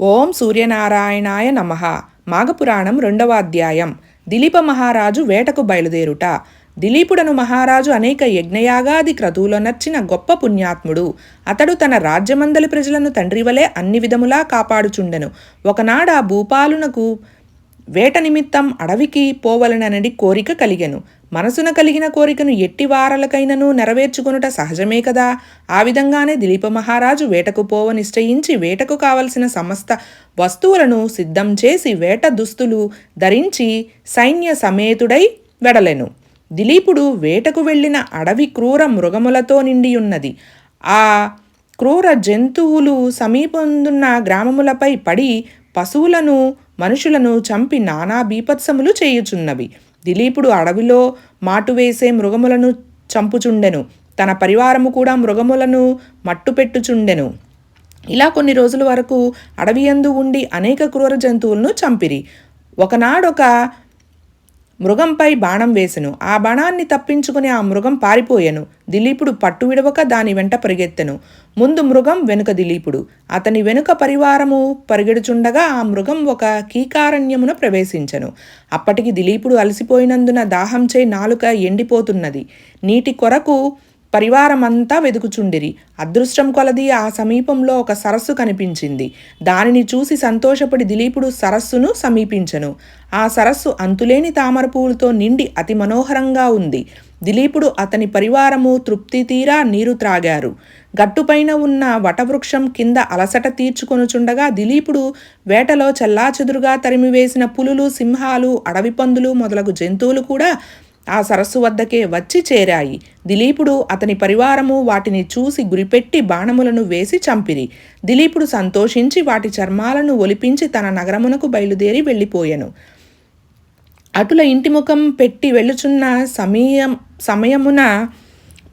ఓం సూర్యనారాయణాయ నమ. మాఘపురాణం రెండవ అధ్యాయం. దిలీప మహారాజు వేటకు బయలుదేరుట. దిలీపుడను మహారాజు అనేక యజ్ఞయాగాది క్రతువులో నచ్చిన గొప్ప పుణ్యాత్ముడు. అతడు తన రాజ్యమందలి ప్రజలను తండ్రి వలె అన్ని విధములా కాపాడుచుండెను. ఒకనాడ భూపాలునకు వేట నిమిత్తం అడవికి పోవలననడి కోరిక కలిగెను. మనసున కలిగిన కోరికను ఎట్టి వారలకైనను నెరవేర్చుకొనుట సహజమే కదా. ఆ విధంగానే దిలీప మహారాజు వేటకు పోవ నిశ్చయించి వేటకు కావలసిన సమస్త వస్తువులను సిద్ధం చేసి వేట దుస్తులు ధరించి సైన్య సమేతుడై వెడలెను. దిలీపుడు వేటకు వెళ్ళిన అడవి క్రూర మృగములతో నిండియున్నది. ఆ క్రూర జంతువులు సమీపందున్న గ్రామములపై పడి పశువులను మనుషులను చంపి నానా బీపత్సములు చేయుచున్నవి. దిలీపుడు అడవిలో మాటు వేసే మృగములను చంపుచుండెను. తన పరివారము కూడా మృగములను మట్టుపెట్టుచుండెను. ఇలా కొన్ని రోజుల వరకు అడవియందు ఉండి అనేక క్రూర జంతువులను చంపిరి. ఒకనాడొక మృగంపై బాణం వేసెను. ఆ బాణాన్ని తప్పించుకుని ఆ మృగం పారిపోయెను. దిలీపుడు పట్టు విడవక దాని వెంట పరిగెత్తెను. ముందు మృగం వెనుక దిలీపుడు. అతని వెనుక పరివారము పరిగెడుచుండగా ఆ మృగం ఒక కీకారణ్యమున ప్రవేశించెను. అప్పటికి దిలీపుడు అలసిపోయినందున దాహంచే నాలుక ఎండిపోతున్నది. నీటి కొరకు పరివారమంతా వెదుకుచుండిరి. అదృష్టం కొలది ఆ సమీపంలో ఒక సరస్సు కనిపించింది. దానిని చూసి సంతోషపడి దిలీపుడు సరస్సును సమీపించెను. ఆ సరస్సు అంతులేని తామర పువ్వులతో నిండి అతి మనోహరంగా ఉంది. దిలీపుడు అతని పరివారము తృప్తి తీరా నీరు త్రాగారు. గట్టుపైన ఉన్న వటవృక్షం కింద అలసట తీర్చుకొనుచుండగా దిలీపుడు వేటలో చెల్లాచెదురుగా తరిమివేసిన పులులు సింహాలు అడవి పందులు మొదలగు జంతువులు కూడా ఆ సరస్సు వద్దకే వచ్చి చేరాయి. దిలీపుడు అతని పరివారము వాటిని చూసి గురిపెట్టి బాణములను వేసి చంపిరి. దిలీపుడు సంతోషించి వాటి చర్మాలను ఒలిపించి తన నగరమునకు బయలుదేరి వెళ్ళిపోయెను. అటుల ఇంటి ముఖం పెట్టి వెళ్ళుచున్న సమయం సమయమున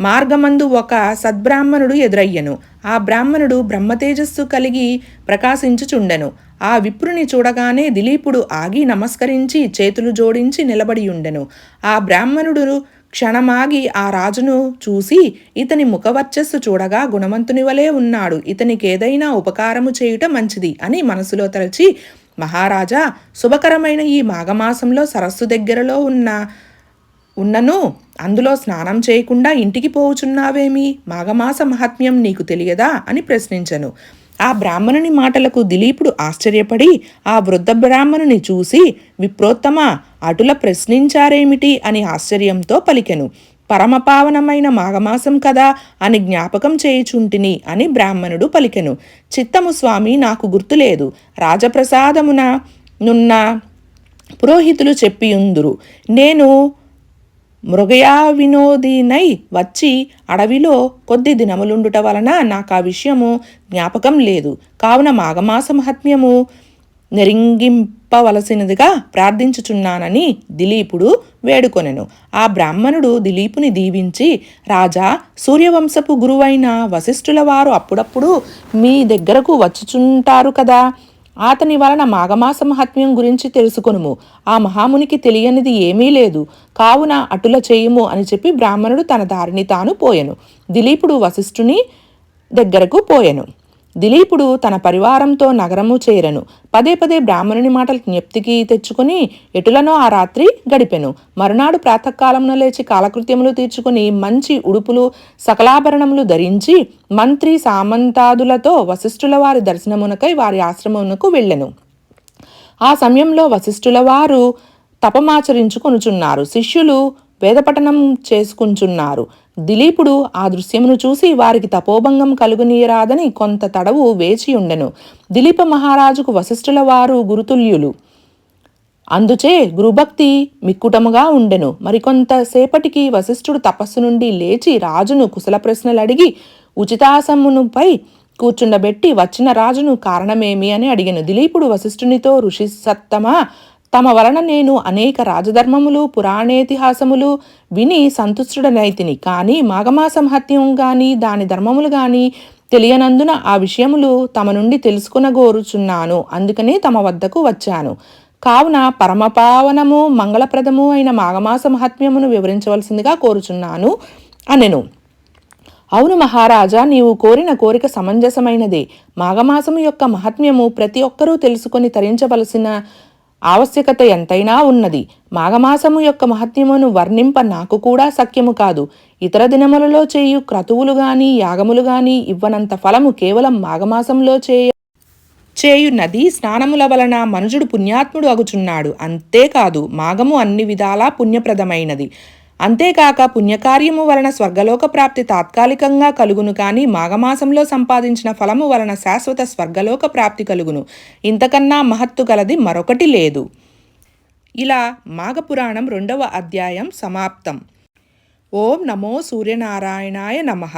మార్గమందు ఒక సద్బ్రాహ్మణుడు ఎదురయ్యను. ఆ బ్రాహ్మణుడు బ్రహ్మతేజస్సు కలిగి ప్రకాశించుచుండెను. ఆ విప్రుని చూడగానే దిలీపుడు ఆగి నమస్కరించి చేతులు జోడించి నిలబడియుండెను. ఆ బ్రాహ్మణుడు క్షణమాగి ఆ రాజును చూసి ఇతని ముఖవర్చస్సు చూడగా గుణవంతుని వలె ఉన్నాడు. ఇతనికి ఏదైనా ఉపకారము చేయుట మంచిది అని మనసులో తలచి మహారాజా శుభకరమైన ఈ మాఘమాసంలో సరస్సు దగ్గరలో ఉన్న ఉన్నను. అందులో స్నానం చేయకుండా ఇంటికి పోవుచున్నావేమి? మాఘమాస మహాత్మ్యం నీకు తెలియదా? అని ప్రశ్నించను. ఆ బ్రాహ్మణుని మాటలకు దిలీపుడు ఆశ్చర్యపడి ఆ వృద్ధ బ్రాహ్మణుని చూసి విప్రోత్తమ అటుల ప్రశ్నించారేమిటి? అని ఆశ్చర్యంతో పలికెను. పరమపావనమైన మాఘమాసం కదా అని జ్ఞాపకం చేయుచుంటిని? అని బ్రాహ్మణుడు పలికెను. చిత్తము స్వామి నాకు గుర్తులేదు రాజప్రసాదమున నున్న పురోహితులు చెప్పియుందురు. నేను మృగయా వినోదినై వచ్చి అడవిలో కొద్ది దినములుండుట వలన నాకు ఆ విషయము జ్ఞాపకం లేదు. కావున మాఘమాస మహత్మ్యము నెరింగింపవలసినదిగా ప్రార్థించుచున్నానని దిలీపుడు వేడుకొనెను. ఆ బ్రాహ్మణుడు దిలీపుని దీవించి రాజా సూర్యవంశపు గురువైన వశిష్ఠుల వారు అప్పుడప్పుడు మీ దగ్గరకు వచ్చుచుంటారు కదా? అతని వలన మాఘమాస మహాత్మ్యం గురించి తెలుసుకొనుము. ఆ మహామునికి తెలియనిది ఏమీ లేదు. కావున అటుల చేయుము అని చెప్పి బ్రాహ్మణుడు తన దారిని తాను పోయెను. దిలీపుడు వశిష్ఠుని దగ్గరకు పోయెను. దిలీపుడు తన పరివారంతో నగరము చేరను. పదే పదే బ్రాహ్మణుని మాటలు జ్ఞప్తికి తెచ్చుకుని ఎటులనో ఆ రాత్రి గడిపెను. మరునాడు ప్రాతకాలంలో లేచి కాలకృత్యములు తీర్చుకుని మంచి ఉడుపులు సకలాభరణములు ధరించి మంత్రి సామంతాదులతో వశిష్ఠుల వారి దర్శనమునకై వారి ఆశ్రమమునకు వెళ్ళెను. ఆ సమయంలో వశిష్ఠుల వారు తపమాచరించుకొనుచున్నారు. శిష్యులు వేదపఠనం చేసుకుంటున్నారు. దిలీపుడు ఆ దృశ్యమును చూసి వారికి తపోభంగం కలుగునీయరాదని కొంత తడవు వేచి ఉండెను. దిలీప మహారాజుకు వశిష్ఠుల వారు గురుతుల్యులు. అందుచే గురుభక్తి మిక్కుటముగా ఉండెను. మరికొంతసేపటికి వశిష్ఠుడు తపస్సు నుండి లేచి రాజును కుశల ప్రశ్నలు అడిగి ఉచితాసమునుపై కూర్చుండబెట్టి వచ్చిన రాజును కారణమేమి అని అడిగాను. దిలీపుడు వశిష్ఠునితో ఋషి సత్తమా తమ వలన నేను అనేక రాజధర్మములు పురాణేతిహాసములు విని సంతుష్టుడనైతిని. కానీ మాఘమాసం హత్యం గాని దాని ధర్మములు గాని తెలియనందున ఆ విషయములు తమ నుండి తెలుసుకునగోరుచున్నాను. అందుకనే తమ వద్దకు వచ్చాను. కావున పరమపావనము మంగళప్రదము అయిన మాఘమాస మహాత్మ్యమును వివరించవలసిందిగా కోరుచున్నాను అనెను. అవును మహారాజా నీవు కోరిన కోరిక సమంజసమైనదే. మాఘమాసము యొక్క మహాత్మ్యము ప్రతి ఒక్కరూ తెలుసుకొని తరించవలసిన ఆవశ్యకత ఎంతైనా ఉన్నది. మాఘమాసము యొక్క మహత్యమును వర్ణింప నాకు కూడా సఖ్యము కాదు. ఇతర దినములలో చేయు క్రతువులు గాని యాగములు గాని ఇవ్వనంత ఫలము కేవలం మాఘమాసంలో చేయ చేయు నదీ స్నానముల వలన మనుజుడు పుణ్యాత్ముడు అగుచున్నాడు. అంతేకాదు మాఘము అన్ని విధాలా పుణ్యప్రదమైనది. అంతేకాక పుణ్యకార్యము వలన స్వర్గలోక ప్రాప్తి తాత్కాలికంగా కలుగును కానీ మాఘమాసంలో సంపాదించిన ఫలము వలన శాశ్వత స్వర్గలోక ప్రాప్తి కలుగును. ఇంతకన్నా మహత్తు గలది మరొకటి లేదు. ఇలా మాఘపురాణం రెండవ అధ్యాయం సమాప్తం. ఓం నమో సూర్యనారాయణాయ నమః.